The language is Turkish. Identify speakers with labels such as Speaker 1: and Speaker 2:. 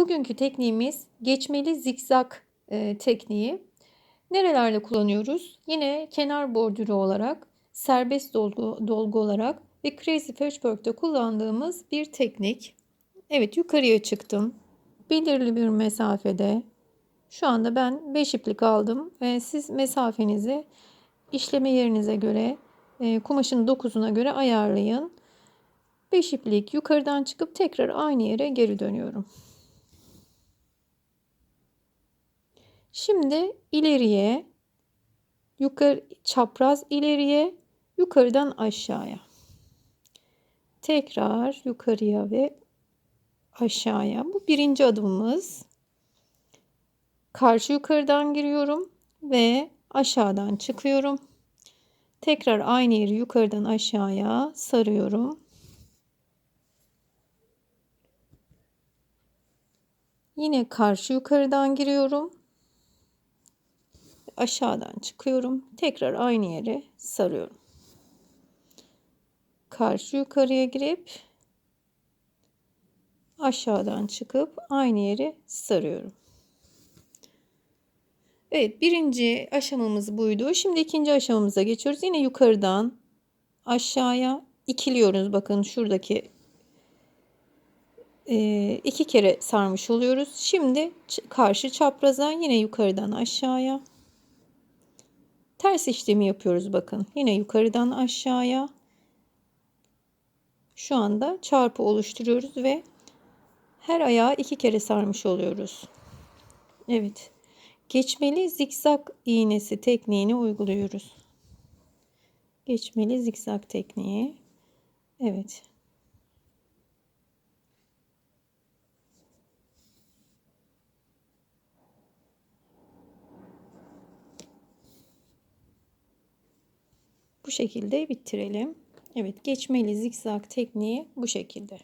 Speaker 1: Bugünkü tekniğimiz geçmeli zikzak e, tekniği. Nerelerde kullanıyoruz? Yine kenar bordürü olarak, serbest dolgu, dolgu olarak ve Crazy Patchwork'ta kullandığımız bir teknik. Evet yukarıya çıktım. Belirli bir mesafede. Şu anda ben 5 iplik aldım. ve siz mesafenizi işleme yerinize göre, e, kumaşın dokuzuna göre ayarlayın. 5 iplik yukarıdan çıkıp tekrar aynı yere geri dönüyorum. Şimdi ileriye, yukarı çapraz ileriye, yukarıdan aşağıya. Tekrar yukarıya ve aşağıya. Bu birinci adımımız. Karşı yukarıdan giriyorum ve aşağıdan çıkıyorum. Tekrar aynı yeri yukarıdan aşağıya sarıyorum. Yine karşı yukarıdan giriyorum. Aşağıdan çıkıyorum. Tekrar aynı yere sarıyorum. Karşı yukarıya girip aşağıdan çıkıp aynı yere sarıyorum. Evet birinci aşamamız buydu. Şimdi ikinci aşamamıza geçiyoruz. Yine yukarıdan aşağıya ikiliyoruz. Bakın şuradaki e, iki kere sarmış oluyoruz. Şimdi karşı çapraza yine yukarıdan aşağıya. Ters işlemi yapıyoruz bakın. Yine yukarıdan aşağıya. Şu anda çarpı oluşturuyoruz ve her ayağı iki kere sarmış oluyoruz. Evet. Geçmeli zikzak iğnesi tekniğini uyguluyoruz. Geçmeli zikzak tekniği. Evet. Bu şekilde bitirelim. Evet geçmeli zikzak tekniği bu şekilde.